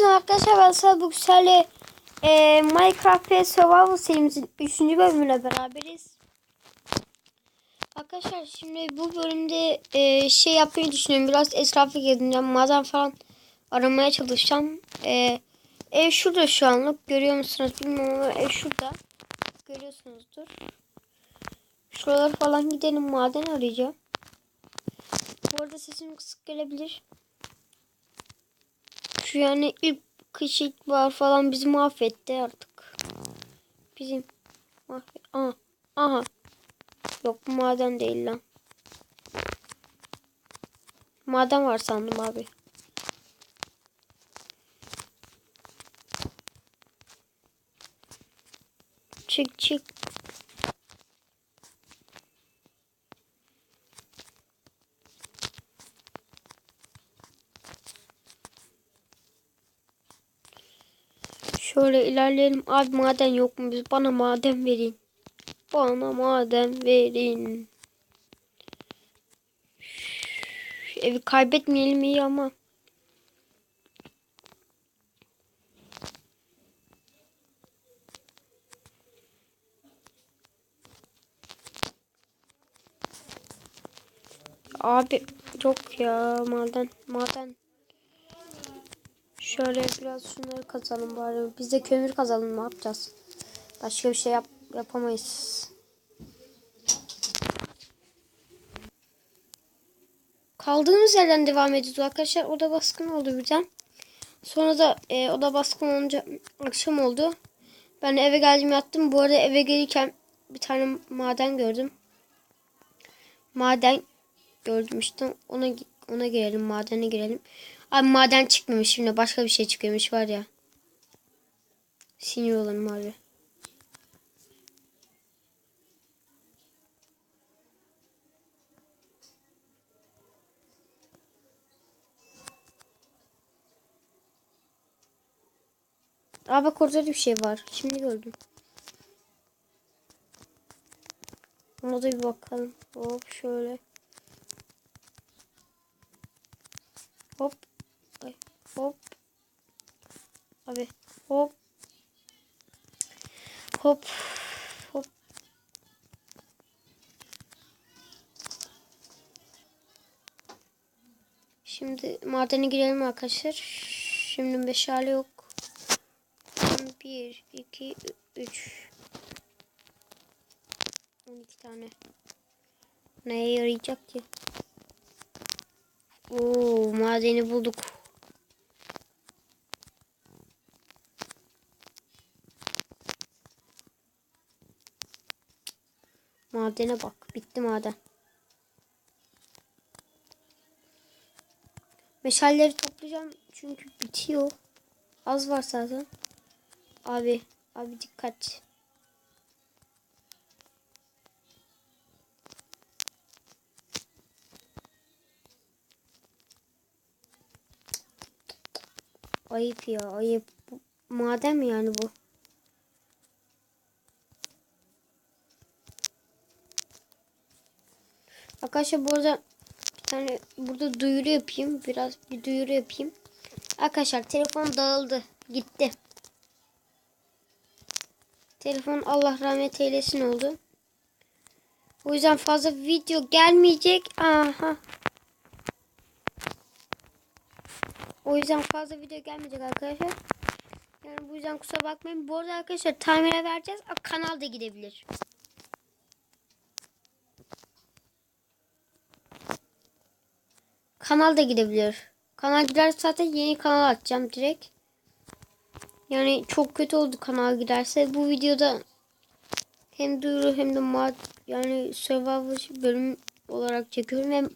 Herkese arkadaşlar ben Sıla Büksel'le e, Minecraft ve Survival serimizin 3. bölümüyle beraberiz. Arkadaşlar şimdi bu bölümde e, şey yapmayı düşünüyorum. Biraz etrafı gezeceğim. Maden falan aramaya çalışacağım. E, ev şurada şu anlık. Görüyor musunuz bilmiyorum ama ev şurada. Görüyorsunuzdur. Şuralar falan gidelim. Maden arayacağım. Bu arada sesim kısık gelebilir. Şu yani ilk kış var falan bizi mahvetti artık. Bizim mahvet. Aha. Aha. Yok bu maden değil lan. Maden var sandım abi. Çık çık. Şöyle ilerleyelim. Abi maden yok mu? Bana maden verin. Bana maden verin. Şu evi kaybetmeyelim iyi ama. Abi yok ya maden maden. Şöyle biraz şunları kazalım bari. Biz de kömür kazalım ne yapacağız? Başka bir şey yap yapamayız. Kaldığımız yerden devam ediyoruz arkadaşlar. Oda baskın oldu birden. Sonra da e, oda baskın olunca akşam oldu. Ben eve geldim yattım. Bu arada eve gelirken bir tane maden gördüm. Maden gördüm işte. Ona ona girelim. Madene girelim. Abi maden çıkmamış şimdi. Başka bir şey çıkıyormuş var ya. Sinir olanım abi. Aa bak orada bir şey var. Şimdi gördüm. Ona da bir bakalım. Hop şöyle. Hop. Hop. Abi hop. Hop. Hop. Şimdi madene girelim arkadaşlar. Şimdi meşale yok. 1, 2, 3. 12 tane. Neye yarayacak ki? Oo, madeni bulduk. Madene bak. Bitti maden. Meşalleri toplayacağım çünkü bitiyor. Az var zaten. Abi, abi dikkat. Ayıp ya, ayıp. Mi yani bu? Arkadaşlar burada bir tane burada duyuru yapayım. Biraz bir duyuru yapayım. Arkadaşlar telefon dağıldı. Gitti. Telefon Allah rahmet eylesin oldu. O yüzden fazla video gelmeyecek. Aha. O yüzden fazla video gelmeyecek arkadaşlar. Yani bu yüzden kusura bakmayın. Bu arada arkadaşlar timer'e vereceğiz. Kanal da gidebilir. Kanal da gidebilir. Kanal giderse zaten yeni kanal açacağım direkt. Yani çok kötü oldu kanal giderse. Bu videoda hem duyuru hem de mad yani survival bölüm olarak çekiyorum. Hem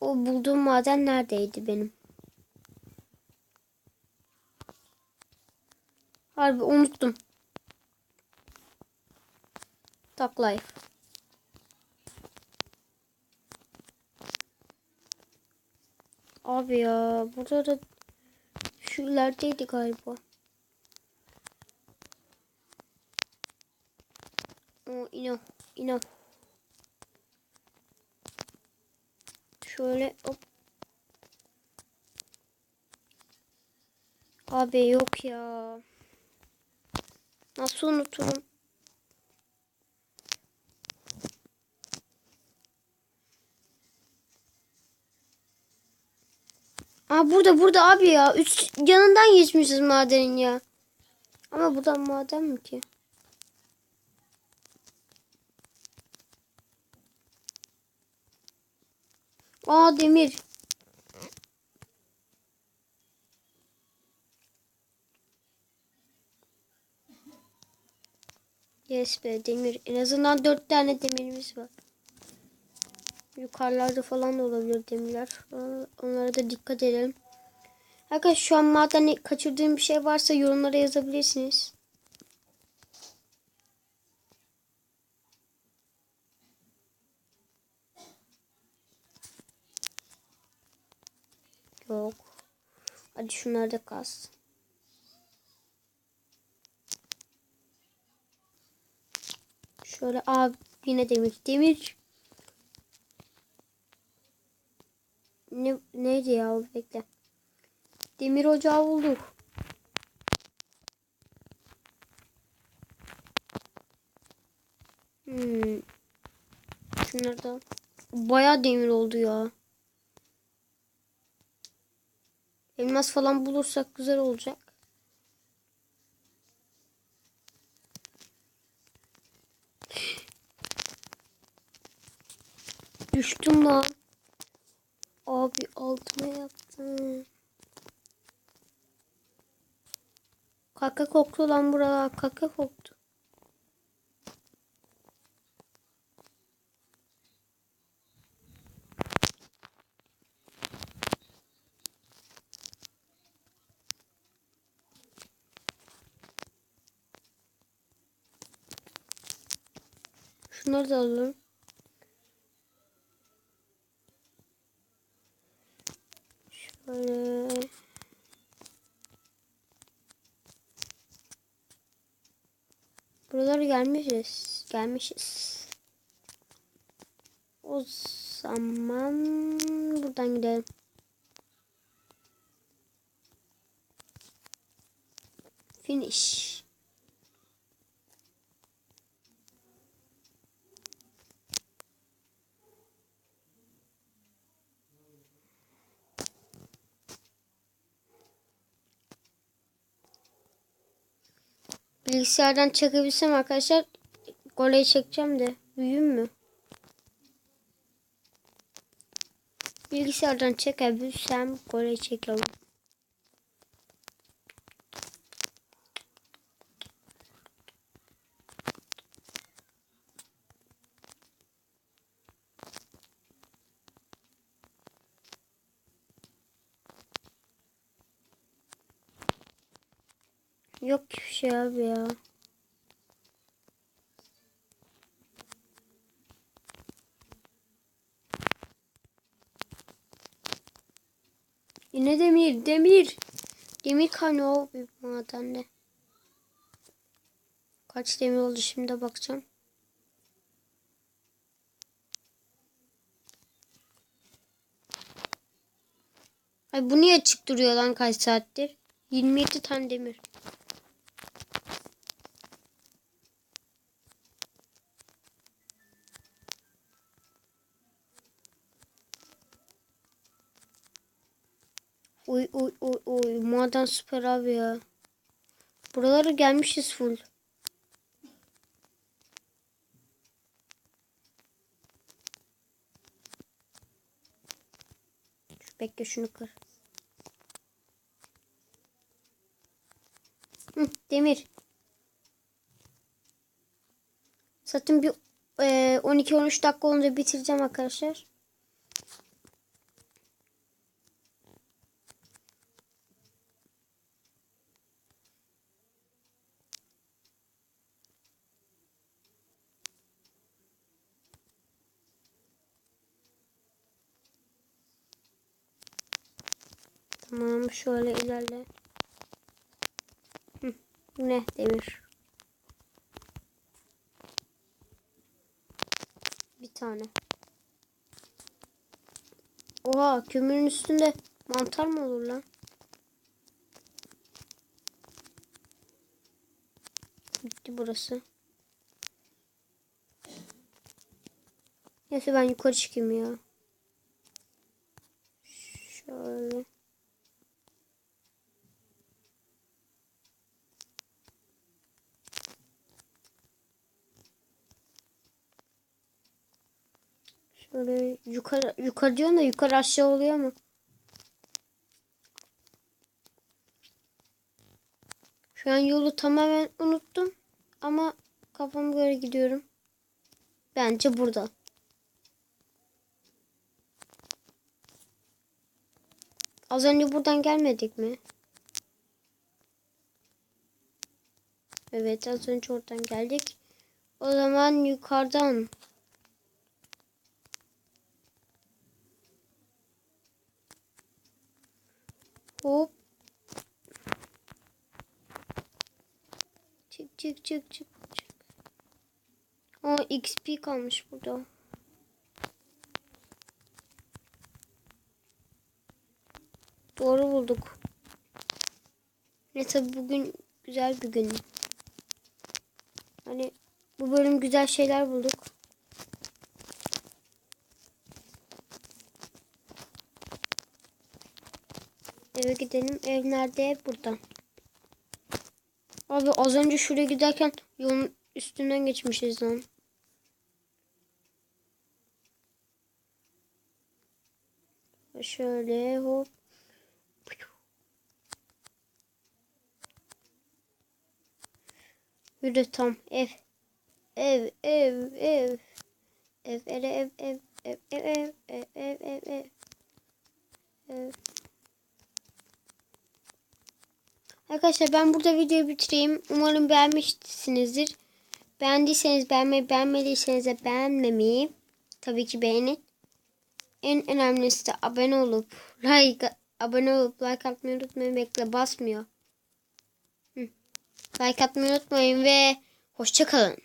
o bulduğum maden neredeydi benim? Harbi unuttum. Talk life. Abi ya burada da şu ilerideydi galiba. O ino ino. Şöyle hop. Abi yok ya. Nasıl unuturum? Burada burada abi ya. Üç yanından geçmişiz madenin ya. Ama buradan maden mi ki? Aa demir. Yes be demir. En azından dört tane demirimiz var. Yukarılarda falan da olabilir demirler. Onlara da dikkat edelim. Arkadaşlar şu an madeni kaçırdığım bir şey varsa yorumlara yazabilirsiniz. Yok. Hadi şunları da kas. Şöyle abi yine demir. Demir. Ne, neydi ya bekle. Demir ocağı bulduk. Hmm. Şunlar da bayağı demir oldu ya. Elmas falan bulursak güzel olacak. Düştüm lan. Abi altıma yaptım. Kaka koktu lan buralar. Kaka koktu. Şunları da alalım. Şöyle. Buralara gelmişiz. Gelmişiz. O zaman buradan gidelim. Finish. Bilgisayardan çekebilsem arkadaşlar goleyi çekeceğim de büyüğüm mü? Bilgisayardan çekebilsem goleyi çekelim. Yok bir şey abi ya. Yine demir, demir. Demir o bir madende. Kaç demir oldu şimdi bakacağım. Ay bu niye açık duruyor lan kaç saattir? 27 tane demir. Oy oy oy oy maden süper abi ya. Buralara gelmişiz full. Şu bekle şunu kır. Hı, demir. Zaten bir e, 12-13 dakika olunca bitireceğim arkadaşlar. Tamam şöyle ilerle. Hı, ne demir. Bir tane. Oha kömürün üstünde mantar mı olur lan? Bitti burası. Neyse ben yukarı çıkayım ya. Şöyle. Yukarı yukarı diyorsun da yukarı aşağı oluyor mu? Şu an yolu tamamen unuttum ama kafam göre gidiyorum. Bence burada. Az önce buradan gelmedik mi? Evet az önce oradan geldik. O zaman yukarıdan. Hop. Çık çık çık çık çık. Aa XP kalmış burada. Doğru bulduk. Ne tabi bugün güzel bir gün. Hani bu bölüm güzel şeyler bulduk. Eve gidelim. Ev nerede? Burada. Abi az önce şuraya giderken yolun üstünden geçmişiz lan. Şöyle hop. Yürü tam ev. Ev ev ev. Ev ev ev ev ev ev ev ev ev ev ev. Arkadaşlar ben burada videoyu bitireyim. Umarım beğenmişsinizdir. Beğendiyseniz beğenmeyi, beğenmediyseniz de beğenmemeyi tabii ki beğenin. En önemlisi de abone olup like abone olup like atmayı unutmayın. Bekle basmıyor. Hı. Like atmayı unutmayın ve hoşça kalın.